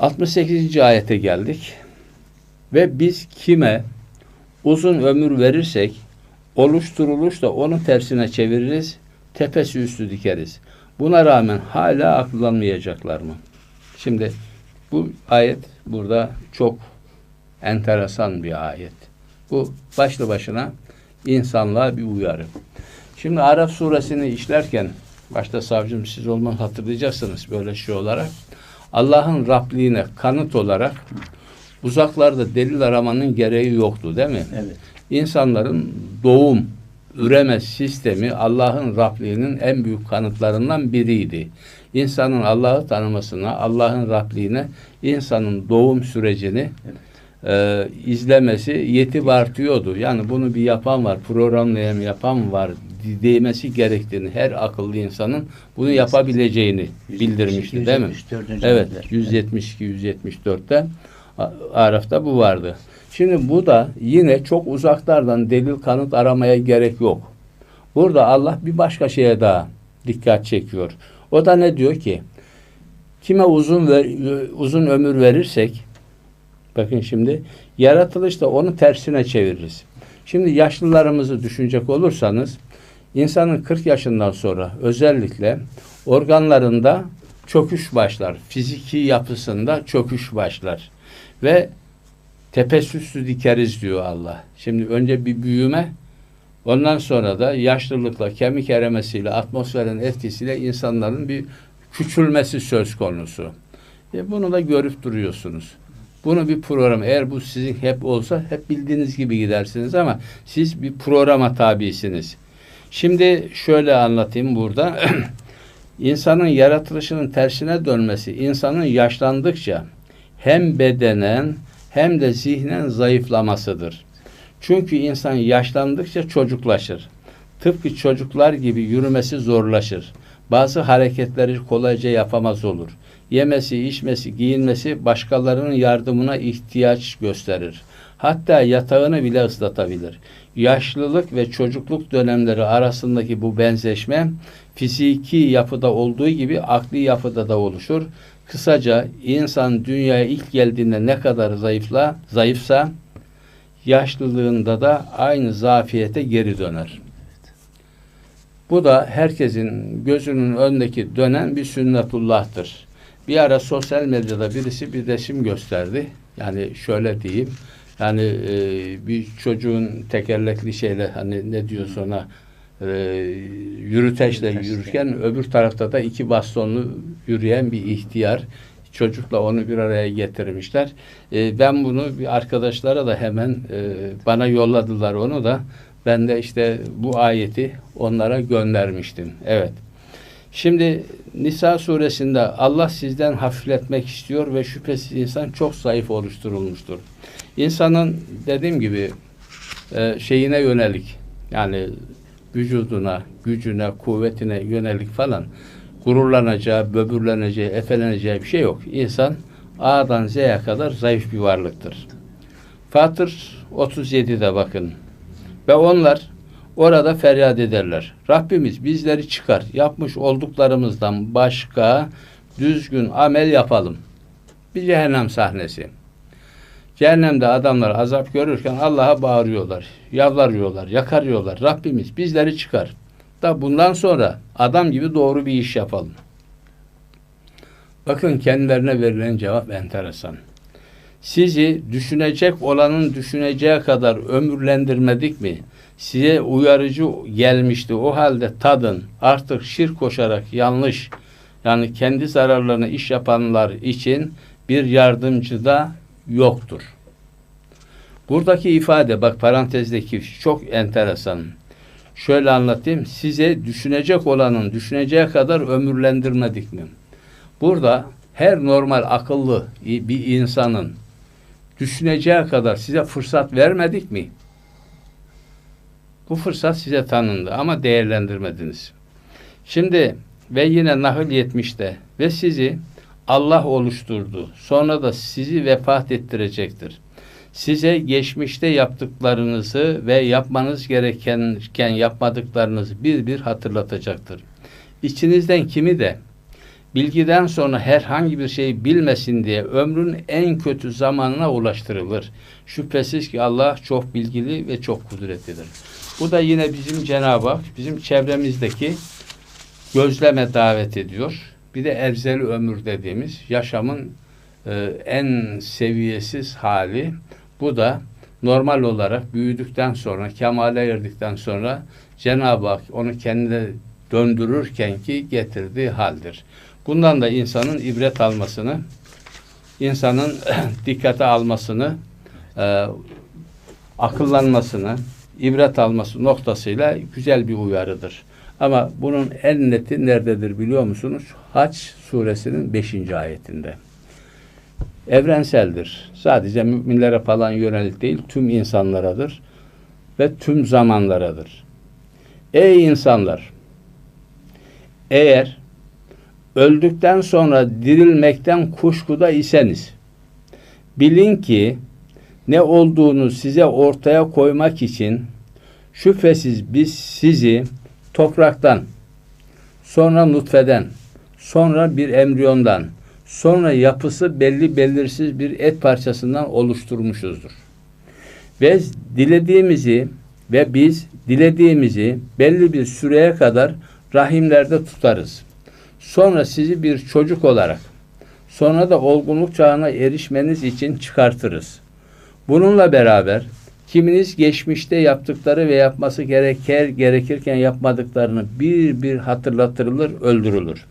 68. ayete geldik. Ve biz kime uzun ömür verirsek oluşturuluş da onun tersine çeviririz, tepesi üstü dikeriz. Buna rağmen hala akıllanmayacaklar mı? Şimdi bu ayet burada çok enteresan bir ayet. Bu başlı başına insanlığa bir uyarı. Şimdi Araf suresini işlerken başta savcım siz olmanı hatırlayacaksınız böyle şey olarak. Allah'ın Rabliğine kanıt olarak uzaklarda delil aramanın gereği yoktu değil mi? Evet. İnsanların doğum, üreme sistemi Allah'ın Rabliğinin en büyük kanıtlarından biriydi. İnsanın Allah'ı tanımasına, Allah'ın Rabliğine, insanın doğum sürecini e, izlemesi yetip artıyordu. Yani bunu bir yapan var, programlayan yapan var demesi gerektiğini her akıllı insanın bunu yapabileceğini bildirmişti değil mi? 174. Evet, ayetler. 172 174'te A- Araf'ta bu vardı. Şimdi bu da yine çok uzaklardan delil kanıt aramaya gerek yok. Burada Allah bir başka şeye daha dikkat çekiyor. O da ne diyor ki? Kime uzun ver, uzun ömür verirsek bakın şimdi yaratılışta onu tersine çeviririz. Şimdi yaşlılarımızı düşünecek olursanız insanın 40 yaşından sonra özellikle organlarında çöküş başlar. Fiziki yapısında çöküş başlar. Ve tepesüstü dikeriz diyor Allah. Şimdi önce bir büyüme ondan sonra da yaşlılıkla, kemik erimesiyle, atmosferin etkisiyle insanların bir küçülmesi söz konusu. E bunu da görüp duruyorsunuz. Bunu bir program, eğer bu sizin hep olsa hep bildiğiniz gibi gidersiniz ama siz bir programa tabisiniz. Şimdi şöyle anlatayım burada. İnsanın yaratılışının tersine dönmesi, insanın yaşlandıkça hem bedenen hem de zihnen zayıflamasıdır. Çünkü insan yaşlandıkça çocuklaşır. Tıpkı çocuklar gibi yürümesi zorlaşır. Bazı hareketleri kolayca yapamaz olur. Yemesi, içmesi, giyinmesi başkalarının yardımına ihtiyaç gösterir. Hatta yatağını bile ıslatabilir. Yaşlılık ve çocukluk dönemleri arasındaki bu benzeşme fiziki yapıda olduğu gibi akli yapıda da oluşur. Kısaca insan dünyaya ilk geldiğinde ne kadar zayıfla, zayıfsa yaşlılığında da aynı zafiyete geri döner. Bu da herkesin gözünün önündeki dönen bir sünnetullah'tır. Bir ara sosyal medyada birisi bir resim gösterdi. Yani şöyle diyeyim. Yani e, bir çocuğun tekerlekli şeyle hani ne diyor sonra e, yürüteçle Yürüteçle. yürürken öbür tarafta da iki bastonlu yürüyen bir ihtiyar çocukla onu bir araya getirmişler. E, ben bunu bir arkadaşlara da hemen e, bana yolladılar onu da ben de işte bu ayeti onlara göndermiştim. Evet. Şimdi Nisa suresinde Allah sizden hafifletmek istiyor ve şüphesiz insan çok zayıf oluşturulmuştur. İnsanın dediğim gibi e, şeyine yönelik yani vücuduna, gücüne, kuvvetine yönelik falan gururlanacağı, böbürleneceği, efeleneceği bir şey yok. İnsan A'dan Z'ye kadar zayıf bir varlıktır. Fatır 37'de bakın. Ve onlar orada feryat ederler. Rabbimiz bizleri çıkar. Yapmış olduklarımızdan başka düzgün amel yapalım. Bir cehennem sahnesi. Cehennemde adamlar azap görürken Allah'a bağırıyorlar. Yalvarıyorlar, yakarıyorlar. Rabbimiz bizleri çıkar. Da bundan sonra adam gibi doğru bir iş yapalım. Bakın kendilerine verilen cevap enteresan. Sizi düşünecek olanın düşüneceği kadar ömürlendirmedik mi? Size uyarıcı gelmişti. O halde tadın. Artık şirk koşarak yanlış yani kendi zararlarına iş yapanlar için bir yardımcı da yoktur. Buradaki ifade bak parantezdeki çok enteresan. Şöyle anlatayım. Size düşünecek olanın düşüneceği kadar ömürlendirmedik mi? Burada her normal akıllı bir insanın düşüneceği kadar size fırsat vermedik mi? Bu fırsat size tanındı ama değerlendirmediniz. Şimdi ve yine Nahl 70'te ve sizi Allah oluşturdu. Sonra da sizi vefat ettirecektir. Size geçmişte yaptıklarınızı ve yapmanız gerekenken yapmadıklarınızı bir bir hatırlatacaktır. İçinizden kimi de bilgiden sonra herhangi bir şey bilmesin diye ömrün en kötü zamanına ulaştırılır. Şüphesiz ki Allah çok bilgili ve çok kudretlidir. Bu da yine bizim Cenab-ı Hak bizim çevremizdeki gözleme davet ediyor. Bir de erzeli ömür dediğimiz yaşamın e, en seviyesiz hali. Bu da normal olarak büyüdükten sonra, kemale erdikten sonra Cenab-ı Hak onu kendine döndürürken ki getirdiği haldir. Bundan da insanın ibret almasını, insanın dikkate almasını, e, akıllanmasını, ibret alması noktasıyla güzel bir uyarıdır. Ama bunun en neti nerededir biliyor musunuz? Haç suresinin 5. ayetinde. Evrenseldir. Sadece müminlere falan yönelik değil, tüm insanlaradır ve tüm zamanlaradır. Ey insanlar! Eğer öldükten sonra dirilmekten kuşkuda iseniz, bilin ki ne olduğunu size ortaya koymak için şüphesiz biz sizi topraktan, sonra nutfeden, sonra bir embriyondan, sonra yapısı belli belirsiz bir et parçasından oluşturmuşuzdur. Ve dilediğimizi ve biz dilediğimizi belli bir süreye kadar rahimlerde tutarız. Sonra sizi bir çocuk olarak, sonra da olgunluk çağına erişmeniz için çıkartırız. Bununla beraber kiminiz geçmişte yaptıkları ve yapması gerekir gerekirken yapmadıklarını bir bir hatırlatılır, öldürülür.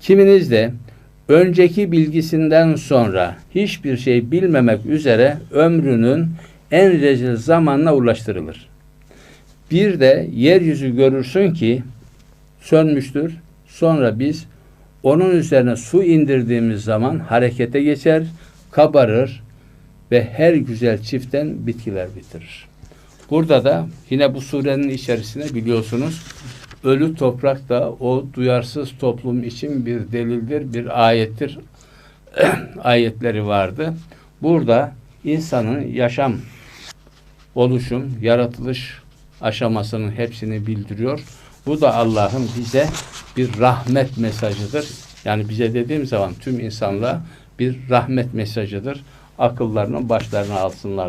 Kiminiz de önceki bilgisinden sonra hiçbir şey bilmemek üzere ömrünün en rezil zamanına ulaştırılır. Bir de yeryüzü görürsün ki sönmüştür. Sonra biz onun üzerine su indirdiğimiz zaman harekete geçer, kabarır ve her güzel çiften bitkiler bitirir. Burada da yine bu surenin içerisine biliyorsunuz ölü toprak da o duyarsız toplum için bir delildir, bir ayettir. ayetleri vardı. Burada insanın yaşam, oluşum, yaratılış aşamasının hepsini bildiriyor. Bu da Allah'ın bize bir rahmet mesajıdır. Yani bize dediğim zaman tüm insanlığa bir rahmet mesajıdır. Akıllarını başlarına alsınlar.